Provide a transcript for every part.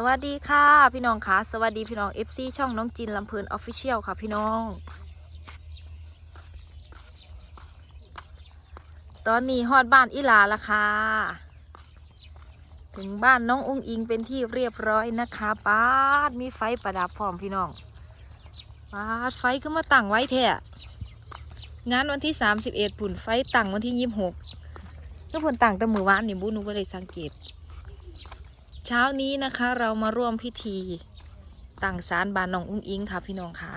สวัสดีค่ะ พี่น้องค่ะสวัสดีพี่น้อง FC ช่องน้องจินลำเพลินออฟฟิเชียลค่ะพี่น้อง ตอนนี้ฮอดบ้านอิหลาละค่ะ ถึงบ้านน้องอุ้งอิงเป็นที่เรียบร้อยนะคะป้าดมีไฟประดับพร้อมพี่น้องป้าดไฟก็มาตั้งไว้แท้งานวันที่ 31ผุ่นไฟตั้งวันที่ 26ก็ผลตั้งแต่มือวานนี่บุหนูก็เลยสังเกต เช้านี้นะคะ เรามาร่วมพิธีตั้งศาลบานน้องอุ้งอิงค่ะพี่น้องค่ะ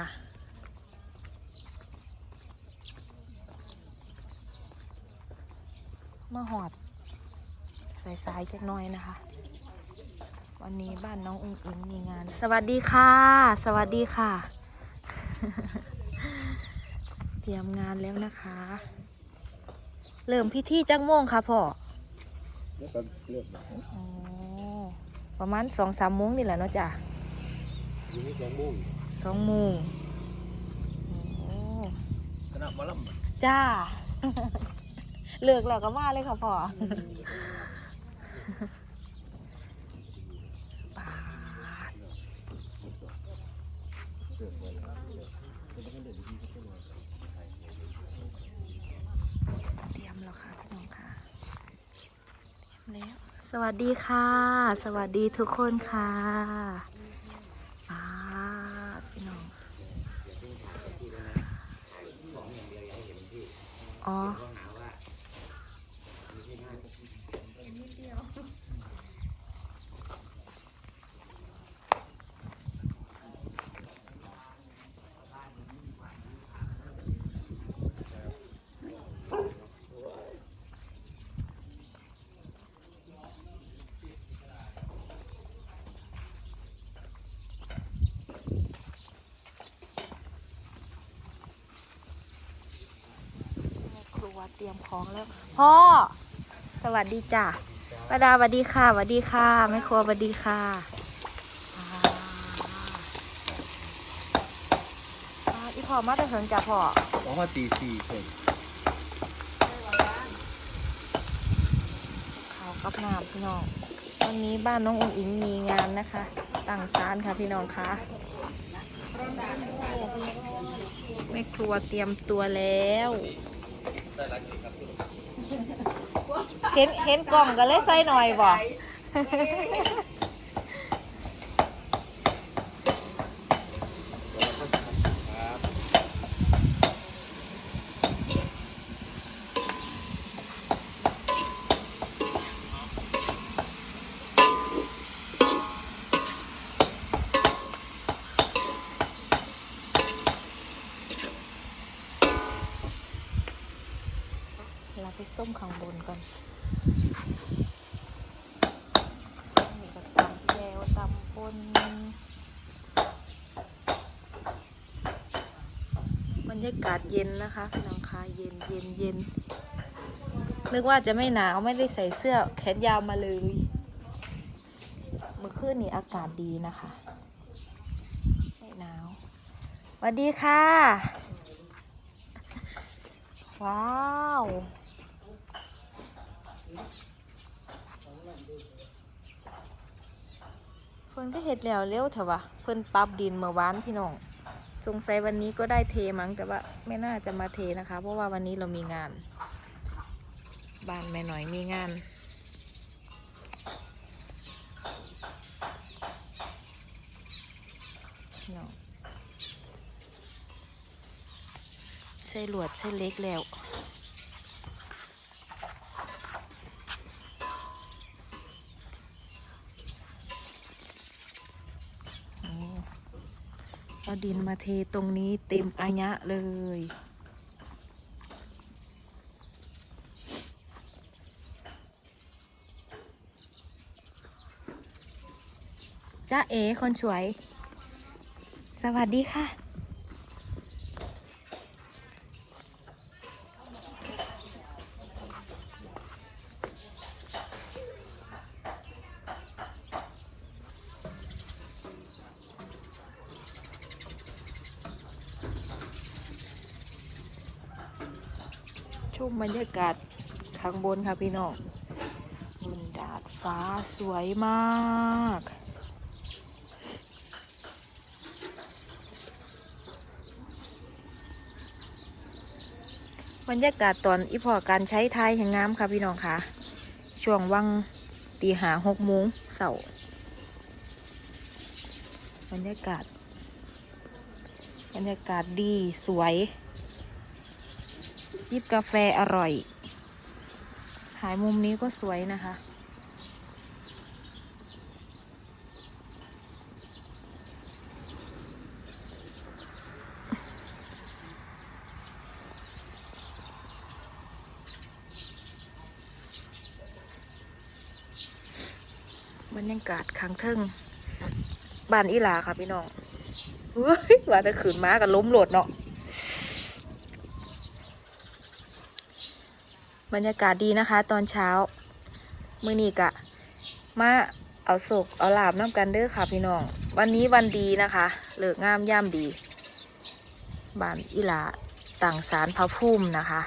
มาหอดสายๆจักหน้อยนะคะ วันนี้บ้านน้องอุ้งอิงมีงาน สวัสดีค่ะ สวัสดีค่ะ เตรียมงานแล้วนะคะ เริ่มพิธีจักโมงค่ะพ่อแล้วก็เลือกแบบอ๋อ ประมาณสองสามโมงนี่แหละเนาะจ้ะอยู่ที่สองโมงสองโมงโอ้คณะหมาล่ำจ้า เลือกแล้วก็มาเลยค่ะพ่อปาดเตรียมแล้วค่ะพี่น้องค่ะเตรียมแล้ว สวัสดีค่ะ สวัสดีทุกคนค่ะปาพี่น้อง อ๋อ แม่ครัวเตรียมของแล้ว พ่อ สวัสดีจ้ะป้าดาสวัสดีค่ะสวัสดีค่ะแม่ครัวสวัสดีค่ะอ่าอ่าอีพ่อมาแต่เถิงจ้ะพ่อสองว่าตีสี่คนข้าวกับน้ำพี่น้องวันนี้บ้านน้ององอิงมีงานนะคะตั้งศาลค่ะพี่น้องคะแม่ครัวเตรียมตัวแล้ว เห็นเห็นกล่องก็เลยใส่หน่อยบ่ เราไปส้มข้างบนก่อนนี่ก็ตำแจวตำป น บรรยากาศเย็นนะคะพี่น้องคะเย็นเย็นเย็นนึกว่าจะไม่หนาวไม่ได้ใส่เสื้อแขนยาวมาเลยเมื่อคืนนี้อากาศดีนะคะ ไม่หนาวสวัสดีค่ะ ว้าว เพิ่นก็เห็ดแล้วเร็วเถอะวะเพิ่นปรับดินเมื่อวานพี่น้องสงสัยวันนี้ก็ได้เทมั้งแต่ว่าไม่น่าจะมาเทนะคะ เพราะว่าวันนี้เรามีงาน บ้านแม่หน่อยมีงาน ใช่หลวดใช่เล็กแล้ว เอาดินมาเทตรงนี้เต็มอายะเลย จ้าเอ๋คนสวย สวัสดีค่ะ มบรรยากาศข้างบนค่ะพี่น้องบนดาดฟ้าสวยมากบรรยากาศตอนอีพอการใช้ไายแห่งงามค่ะพี่น้องค่ะ ช่วงวังตีหาหกโมงเสาร์บรรยากาศ บรรยากาศดีสวย จิบกาแฟอร่อยถ่ายมุมนี้ก็สวยนะคะ บรรยากาศข้างเทิงบ้านอีหลาค่ะพี่น้องเฮ้ยว่าจะขืนม้ากับล้มโหลดเนาะ บรรยากาศดีนะคะ ตอนเช้า มือนี้กะ มาเอาศกเอาลาบน้ำกันเด้อค่ะพี่น้อง วันนี้วันดีนะคะเลิกงามย่ามดีบ้านอีหลาต่างสารพระพุ่มนะคะ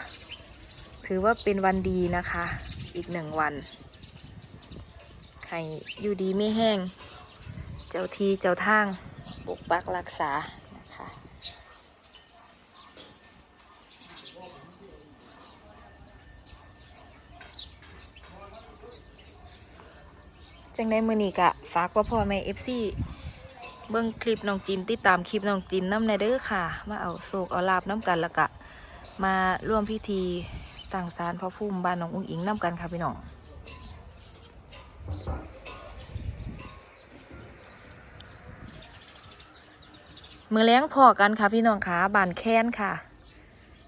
ถือว่าเป็นวันดีนะคะ อีกหนึ่งวันให้อยู่ดีไม่แห้ง เจ้าทีเจ้าทางปกปักรักษานะคะ จังได้มือนี้กะฝากว่าพ่อแม่เอฟซีเบิ่งคลิปน้องจินติดตามคลิปน้องจินน้ำในเด้อค่ะ มาเอาโศกเอาลาบน้ำกันแล้วกะ มาร่วมพิธีต่างสารพระพุ่มบ้านน้องอุ้งอิงน้ำกันค่ะพี่น้องมือแล้งพอกันค่ะพี่น้องขาบานแค้นค่ะ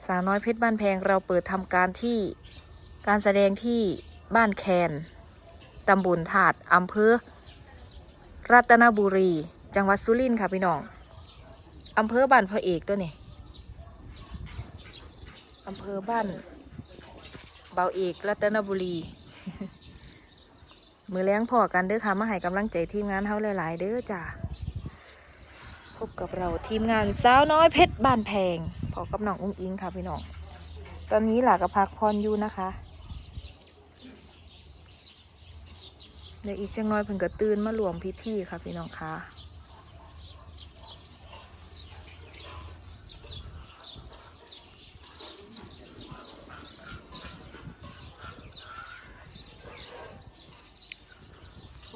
สาวน้อยเพชรบ้านแพงเราเปิดทำการที่การแสดงที่บ้านแคน ตำบลถาดอำเภอ รัตนบุรี จังหวัดสุรินทร์ค่ะพี่น้องอำเภอบ้านพระเอกตัวนี้อำเภอบ้านเบาเอกรัตนบุรี มือแล้งพ่อกันเด้อค่ะมาให้กำลังใจทีมงานเฮาหลาย ๆ เด้อจ้าพบกับเราทีมงานสาวน้อยเพชรบ้านแพงพอกับน้องอุ้งอิงค่ะพี่น้อง ตอนนี้หลากระพักพรอยู่นะคะ เดี๋ยวอีกจังน้อยเพิ่งกระตื่นมารวมพิธีค่ะพี่น้องคะ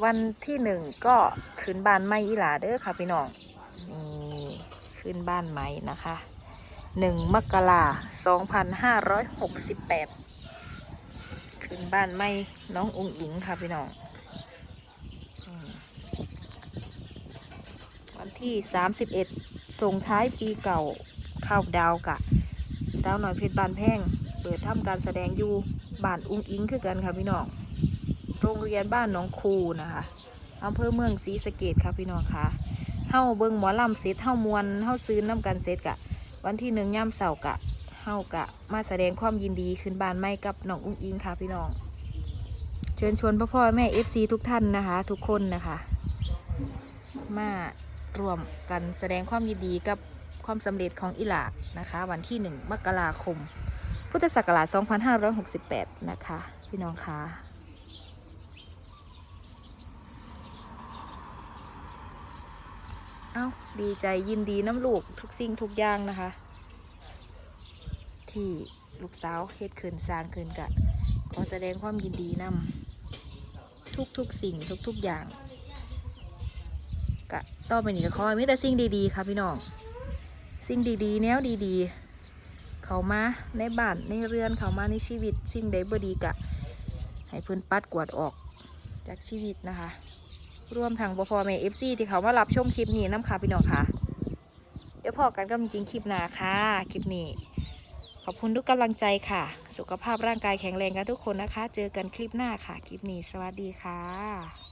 วันที่หนึ่งก็ขึ้นบ้านไม่อีหลาเด้อค่ะพี่น้องนี่ขึ้นบ้านใหม่นะคะหนึ่งมกราสองพันห้าร้อยหกสิบแปดขึ้นบ้านใหม่น้องอุงอิงค่ะพี่น้องอืม วันที่สามสิบเอ็ดส่งท้ายปีเก่าเข้าวดาวกะ ดาวหน่อยเพชรบานแพงเปิดทำการแสดงอยู่บ้านอุ้งอิงคือกันค่ะพี่น้องโรงเรียนบ้านน้องคูนะคะอำเภอเมืองศรีสะเกดค่ะพี่น้องค่ะเฮาเบิงหมอลำเสร็จเฮามวนเฮาซื้อน้ำกันเสร็จกะ วันที่หนึ่งย่ำเสาร์กะเฮากะ มาแสดงความยินดีขึ้นบ้านใหม่กับน้องอุ้งอิงค่ะพี่น้อง เชิญชวนพ่อพ่อแม่ FC ทุกท่านนะคะ ทุกคนนะคะ มา รวมกันแสดงความยินดีกับความสำเร็จของอิหลานะคะ วันที่หนึ่งมกราคม พุทธศักราช 2568 นะคะ พี่น้องคะเอ้าดีใจยินดีน้ำลูกทุกสิ่งทุกอย่างนะคะ ที่ลูกสาวเฮ็ดคืนสร้างคืนกะขอแสดงความยินดีนำทุกทุกๆสิ่งทุกทุกๆอย่าง ต่อไปนี้ก็ขอให้มีแต่สิ่งดีๆค่ะพี่น้องสิ่งดีๆ แนวดีๆ เขามาในบ้านในเรือนเขามาในชีวิต สิ่งใดบ่ดีกะ ให้เพิ่นปัดกวาดออกจากชีวิตนะคะ รวมทั้งบพอแม่เอฟซีที่เขามารับชมคลิปนี้น้ำค่ะพี่น้องค่ะ เดี๋ยวพอกันก็จริงคลิปหน้าค่ะคลิปนี้ ขอบคุณทุกกำลังใจค่ะ สุขภาพร่างกายแข็งแรงกันทุกคนนะคะ เจอกันคลิปหน้าค่ะ คลิปนี้สวัสดีค่ะ